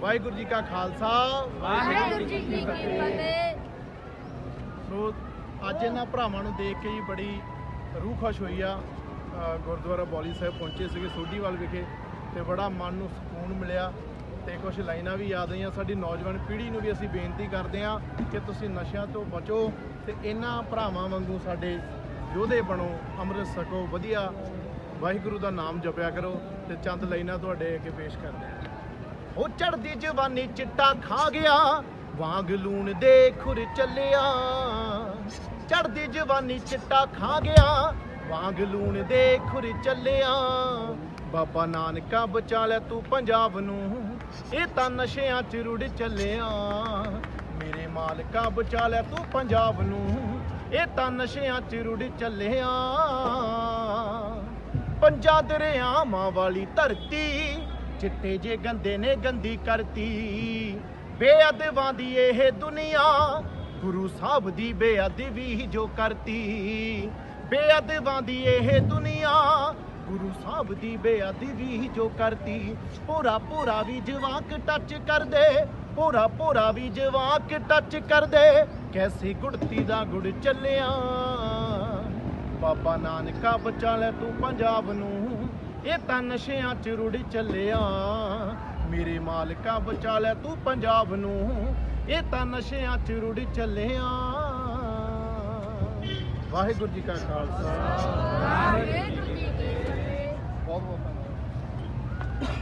ਵਾਹਿਗੁਰੂ ਜੀ ਕਾ ਖਾਲਸਾ ਵਾਹਿਗੁਰੂ ਜੀ ਕੀ ਫਤਿਹ। ਸੋ ਅੱਜ ਇਹਨਾਂ ਭਰਾਵਾਂ ਨੂੰ ਦੇਖ ਕੇ ਹੀ ਬੜੀ ਰੂਹ ਖੁਸ਼ ਹੋਈ ਆ। ਗੁਰਦੁਆਰਾ ਬੌਲੀ ਸਾਹਿਬ ਪਹੁੰਚੇ ਸੀਗੇ ਸੋਢੀਵਾਲ ਵਿਖੇ ਤੇ ਬੜਾ ਮਨ ਨੂੰ ਸਕੂਨ ਮਿਲਿਆ ਤੇ ਕੁਝ ਲਾਈਨਾਂ ਵੀ ਯਾਦ ਆਈਆਂ। ਸਾਡੀ ਨੌਜਵਾਨ ਪੀੜ੍ਹੀ ਨੂੰ ਵੀ ਅਸੀਂ ਬੇਨਤੀ ਕਰਦੇ ਹਾਂ ਕਿ ਤੁਸੀਂ ਨਸ਼ਿਆਂ ਤੋਂ ਬਚੋ ਤੇ ਇਹਨਾਂ ਭਰਾਵਾਂ ਵਾਂਗੂ ਸਾਡੇ ਯੋਧੇ ਬਣੋ ਅੰਮ੍ਰਿਤ ਛਕੋ ਵਧੀਆ ਵਾਹਿਗੁਰੂ ਦਾ ਨਾਮ ਜਪਿਆ ਕਰੋ ਤੇ ਚੰਦ ਲਾਈਨਾਂ ਤੁਹਾਡੇ ਅੱਗੇ ਪੇਸ਼ ਕਰਦੇ ਹਾਂ। ਉਹ ਚੜਦੀ ਜਵਾਨੀ ਚਿੱਟਾ ਖਾ ਗਿਆ, ਵਾਂਗ ਲੂਣ ਦੇ ਖੁਰ ਚੱਲਿਆ। ਚੜਦੀ ਜਵਾਨੀ ਚਿੱਟਾ ਖਾ ਗਿਆ, ਵਾਂਗ ਲੂਣ ਦੇ ਖੁਰ ਚੱਲਿਆ। ਬਾਬਾ ਨਾਨਕਾ ਬਚਾ ਲੈ ਤੂੰ ਪੰਜਾਬ ਨੂੰ, ਇਹ ਤਾਂ ਨਸ਼ਿਆਂ ਚ ਰੁੜ ਚੱਲਿਆ। ਮੇਰੇ ਮਾਲਕਾ ਬਚਾ ਲੈ ਤੂੰ ਪੰਜਾਬ ਨੂੰ, ਇਹ ਤਾਂ ਨਸ਼ਿਆਂ ਚ ਰੁੜ ਚੱਲਿਆ। ਪੰਜਾ ਦਰਿਆਵਾਂ ਵਾਲੀ ਧਰਤੀ ਚਿੱਟੇ ਜੇ ਗੰਦੇ ਨੇ ਗੰਦੀ ਕਰਤੀ। ਬੇਅਦਬਾਂ ਦੀ ਇਹ ਦੁਨੀਆ, ਗੁਰੂ ਸਾਹਿਬ ਦੀ ਬੇਅਦਬੀ ਜੋ ਕਰਤੀ। ਬੇਅਦਬਾਂ ਦੀ ਇਹ ਦੁਨੀਆ, ਗੁਰੂ ਸਾਹਿਬ ਦੀ ਬੇਅਦਬੀ ਜੋ ਕਰਤੀ। ਪੂਰਾ ਪੂਰਾ ਵੀ ਜਵਾਕ ਟੱਚ ਕਰਦੇ ਪੂਰਾ ਪੂਰਾ ਵੀ ਜਵਾਕ ਟੱਚ ਕਰਦੇ। ਕੈਸੀ ਗੁੜਤੀ ਦਾ ਗੁੜ ਚੱਲਿਆ। ਬਾਬਾ ਨਾਨਕਾ ਬਚਾ ਲੈ ਤੂੰ ਪੰਜਾਬ ਨੂੰ। ਇਹ ਤਾਂ ਨਸ਼ਿਆਂ ਚ ਰੁੜ ਚੱਲਿਆ। ਮੇਰੇ ਮਾਲਕਾ ਬਚਾ ਲੈ ਤੂੰ ਪੰਜਾਬ ਨੂੰ। ਇਹ ਤਾਂ ਨਸ਼ਿਆਂ ਚ ਰੁੜ ਚੱਲਿਆ। ਵਾਹਿਗੁਰੂ ਜੀ ਕਾ ਖਾਲਸਾ। ਵਾਹਿਗੁਰੂ ਜੀ